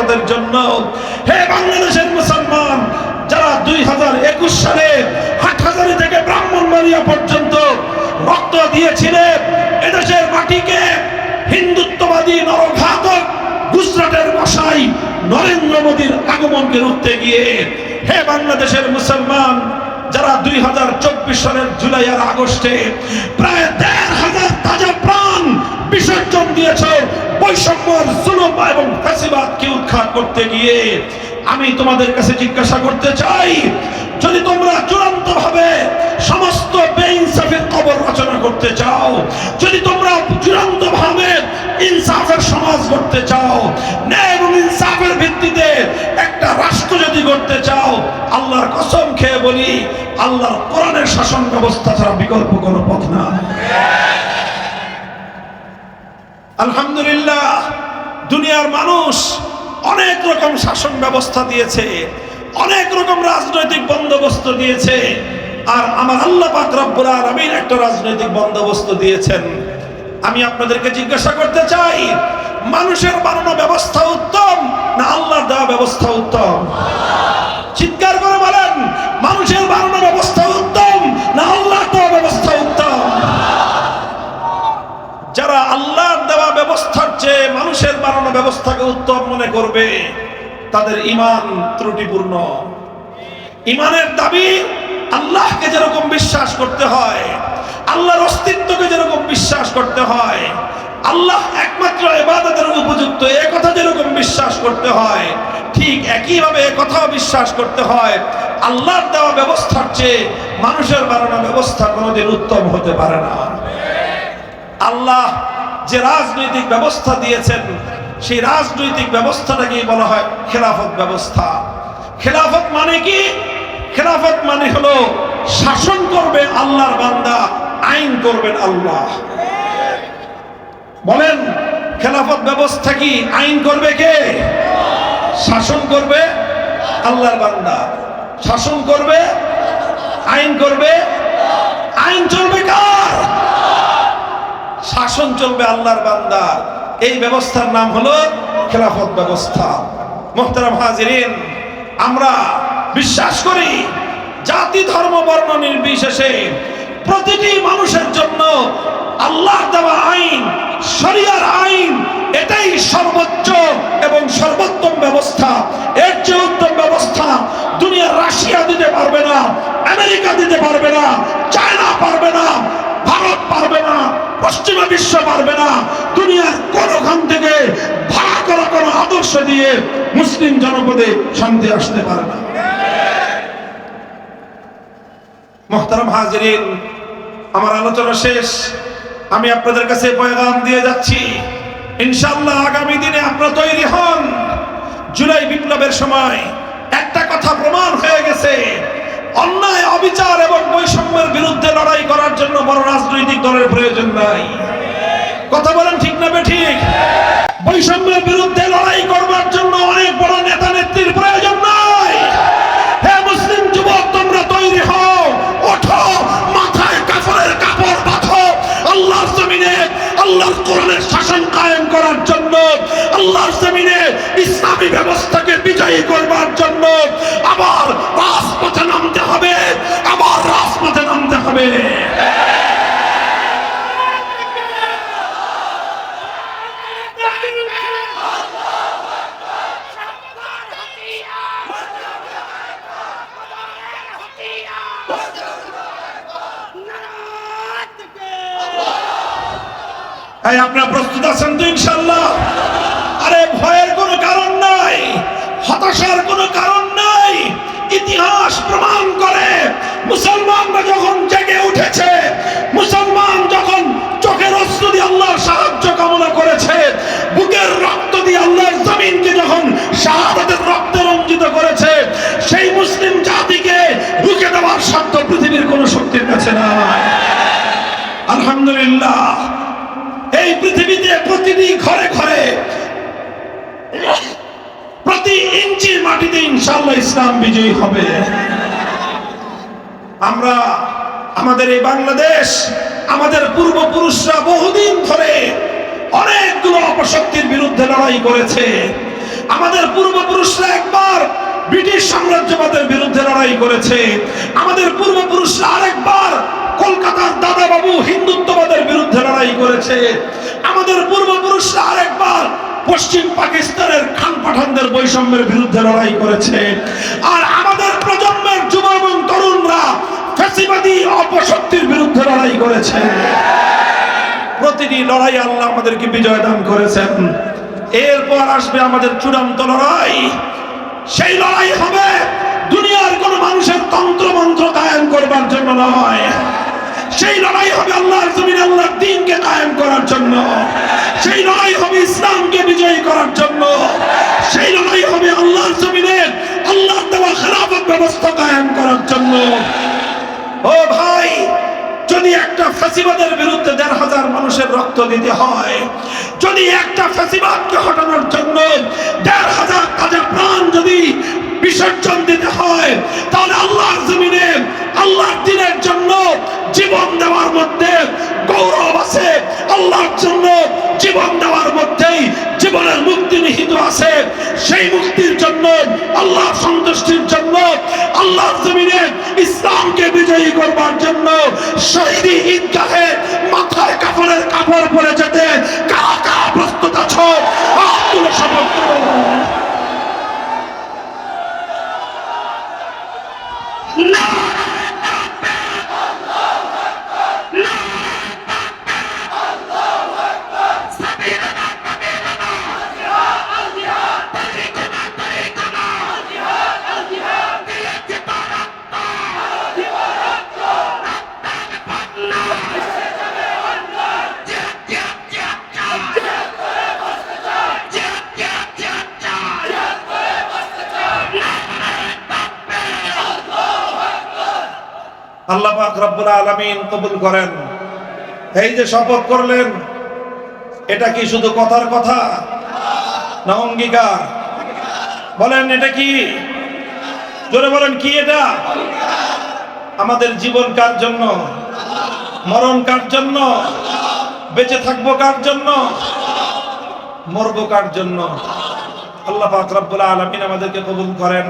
হেফাজতের জন্য। হে বাংলাদেশের মুসলমান, যারা দুই হাজার একুশ সালে হাটহাজারি থেকে ব্রাহ্মণবাড়িয়া পর্যন্ত রক্ত দিয়েছিলেন এদেশের মাটিকে হিন্দুত্ববাদী নরঘাতক গুজরাটের মশাই নরেন্দ্র মোদীর আগমনকে রুখতে গিয়ে, হে বাংলাদেশের মুসলমান, যারা দুই হাজার চব্বিশ সালের জুলাই আর আগস্টে প্রায় দেড় হাজার তাজা প্রাণ বিসর্জন দিয়েছ বৈষম্য জুলুম এবং ফাঁসিবাদকে উৎখাত করতে গিয়ে আমি তোমাদের কাছে জিজ্ঞাসা করতে চাই, যদি তোমরা চূড়ান্ত ভাবে সমস্ত বেইনসাফের কবর রচনা করতে চাও, যদি তোমরা চূড়ান্ত ভাবে ইনসাফের সমাজ করতে চাও, ন্যায় এবং ইনসাফের ভিত্তিতে একটা রাষ্ট্র যদি করতে চাও, আল্লাহর কসম খেয়ে বলি, আল্লাহর কোরআনের শাসন ব্যবস্থা ছাড়া বিকল্প কোনো পথ না। আলহামদুলিল্লাহ, দুনিয়ার মানুষ অনেক রকম শাসন ব্যবস্থা দিয়েছে, অনেক রকম রাজনৈতিক বন্দোবস্ত দিয়েছে, আর আমার আল্লাহ পাক একটা রাজনৈতিক বন্দোবস্ত দিয়েছেন। আমি আপনাদেরকে জিজ্ঞাসা করতে চাই, মানুষের বানানো ব্যবস্থা উত্তম না আল্লাহর দেওয়া ব্যবস্থা উত্তম? চিৎকার করে বলেন, মানুষের বানানো ব্যবস্থাকে উত্তম মনে করবে, তাদের ইমান ত্রুটিপূর্ণ। ইমানের দাবি, আল্লাহকে যেরকম বিশ্বাস করতে হয়, আল্লাহর অস্তিত্বকে যেরকম বিশ্বাস করতে হয়, আল্লাহ একমাত্র এবাদতের উপযুক্ত, এ কথা যেরকম বিশ্বাস করতে হয়, ঠিক একইভাবে এ কথাও বিশ্বাস করতে হয়, আল্লাহর দেওয়া ব্যবস্থার চেয়ে মানুষের বানানো ব্যবস্থা কোনোদিন উত্তম হতে পারে না। আল্লাহ যে রাজনৈতিক ব্যবস্থা দিয়েছেন সেই রাজনৈতিক ব্যবস্থাটাকেই বলা হয় খেলাফত ব্যবস্থা। খেলাফত মানে কি? খেলাফত মানে হলো শাসন করবে আল্লাহর বান্দা, আইন করবেন আল্লাহ। বলেন, খেলাফত ব্যবস্থা কি আইন করবে কে? শাসন করবে আল্লাহর বান্দা। শাসন করবে, আইন করবে, আইন চলবে কার? শাসন চলবে আল্লাহর বান্দা। এই ব্যবস্থার নাম হলো খেলাফত ব্যবস্থা। মোহতারাম হাজিরিন, আমরা বিশ্বাস করি জাতি, ধর্ম, বর্ণ নির্বিশেষে প্রতিটি মানুষের জন্য আল্লাহ দেওয়া আইন, শরিয়ার আইন, এটাই সর্বোচ্চ এবং সর্বোত্তম ব্যবস্থা। এর চেয়ে উত্তম ব্যবস্থা দুনিয়া রাশিয়া দিতে পারবে না, আমেরিকা দিতে পারবে না চায়না পারবে না ভারত পারবে না পশ্চিমা বিশ্ব পারবে না। দুনিয়ার কোনখান থেকে ভাড়া করা কোনো আদর্শ দিয়ে মুসলিম জনপদে শান্তি আসতে পারে না। মোহতারাম হাজিরিন, আমার আলোচনা শেষ। আমি আপনাদের কাছে পয়গাম দিয়ে যাচ্ছি। ইনশাল্লাহ আগামী দিনে আপনারা তৈরি হন। জুলাই বিপ্লবের সময় একটা কথা প্রমাণ হয়ে গেছে। অন্যায়, অবিচার এবং বৈষম্যের বিরুদ্ধে লড়াই করার জন্য বড় রাজনৈতিক দলের প্রয়োজন নাই। কথা বলেন ঠিক না ঠিক? বৈষম্যের বিরুদ্ধে লড়াই করবার জন্য অনেক বড় নেতা নেত্রীর প্রয়োজন নাই। হে মুসলিম যুবক, তোমরা তৈরি হও, ওঠো, মাথায় কাপড়ের কাপড় বাঁধো, আল্লাহর জমিনে, আল্লাহর কোরআনের শাসন কায়েম করার জন্য, আল্লাহর জমিনে ইসলামী ব্যবস্থাকে বিজয়ী করবার হবে আপনারা প্রস্তুত আছেন তো ইনশাল্লাহ আরে, ভয়ের কোনো কারণ নাই। হতাশার কোনো কারণ নাই। ইতিহাস প্রমাণ করে মুসলমানরা যখন জেগে উঠেছে। মুসলমান যখন চোখের অস্ত্র দিয়ে আল্লাহর সাহায্য কামনা করেছে, বুকের রক্ত দিয়ে আল্লাহর জমিনকে যখন শাহাদাতের রক্তে রঞ্জিত করেছে, সেই মুসলিম জাতিকে রুখে দেওয়ার সাধ্য পৃথিবীর কোনো শক্তির কাছে নাই। আলহামদুলিল্লাহ, এই পৃথিবীতে প্রতিটি ঘরে ঘরে, প্রতি ইঞ্চি মাটিতে ইনশাল্লাহ ইসলাম বিজয়ী হবে। আমরা আমাদের এই বাংলাদেশ, আমাদের পূর্বপুরুষরা বহুদিন ধরে অনেকগুলো অপশক্তির বিরুদ্ধে লড়াই করেছে। আমাদের পূর্বপুরুষরা একবার ব্রিটিশ সাম্রাজ্যবাদের বিরুদ্ধে লড়াই করেছে। আমাদের পূর্বপুরুষরা আরেকবার কলকাতার দাদাবাবু হিন্দুত্ববাদের বিরুদ্ধে লড়াই করেছে। আমাদের পূর্বপুরুষরা আরেকবার পশ্চিম পাকিস্তানের খান পাঠানদের বৈষম্যের বিরুদ্ধে লড়াই করেছে। আর আমাদের ফ্যাসিবাদী অপশক্তির বিরুদ্ধে লড়াই করেছে প্রতিটি লড়াই আল্লাহ আমাদেরকে বিজয় দান করেছেন। এরপর আসবে আমাদের চূড়ান্ত লড়াই। সেই লড়াই হবে দুনিয়ার কোন মানুষের তন্ত্র মন্ত্র কায়েম করবার জন্য নয়। সেই লড়াই হবে আল্লাহর জমিন আল্লাহর দিনকে কায়েম করার জন্য। সেই লড়াই হবে ইসলামকে বিজয়ী করার জন্য। সেই লড়াই হবে আল্লাহর জমিনে আল্লাহ দেওয়া খারাপ ব্যবস্থা কায়েম করার জন্য। ও ভাই, যদি একটা ফ্যাসিবাদের বিরুদ্ধে দেড় হাজার মানুষের রক্ত দিতে হয়, যদি একটা ফ্যাসিবাদকে হটানোর জন্য দেড় হাজার তাদের প্রাণ যদি বিসর্জন দিতে হয়, তাহলে আল্লাহর জমিনে, আল্লাহর দিনের জন্য জীবন দেওয়ার মধ্যে আছে, আল্লাহর জন্য জীবন দেওয়ার মধ্যেই জীবনের মুক্তি নিহিত আছে। সেই মুক্তির জন্য আল্লাহ সন্তুষ্টির জন্য, আল্লাহর জমিনে ইসলামকে বিজয়ী করবার জন্য শহীদি ঈদগাহে মাথায় কাপড়ের কাপড় পরে যেতে কারা কারা প্রস্তুত আছো? শপথ। আল্লাহ পাক রব্বুল আলামিন কবুল করেন। এই যে শপথ করলেন, এটা কি শুধু কথার কথা না অঙ্গীকার? বলেন, এটা কি? জোরে বলেন, কি এটা? আমাদের জীবন কার জন্য? মরণ কার জন্য? বেঁচে থাকব কার জন্য? মরবো কার জন্য? আল্লাহ পাক রব্বুল আলামিন আমাদেরকে কবুল করেন।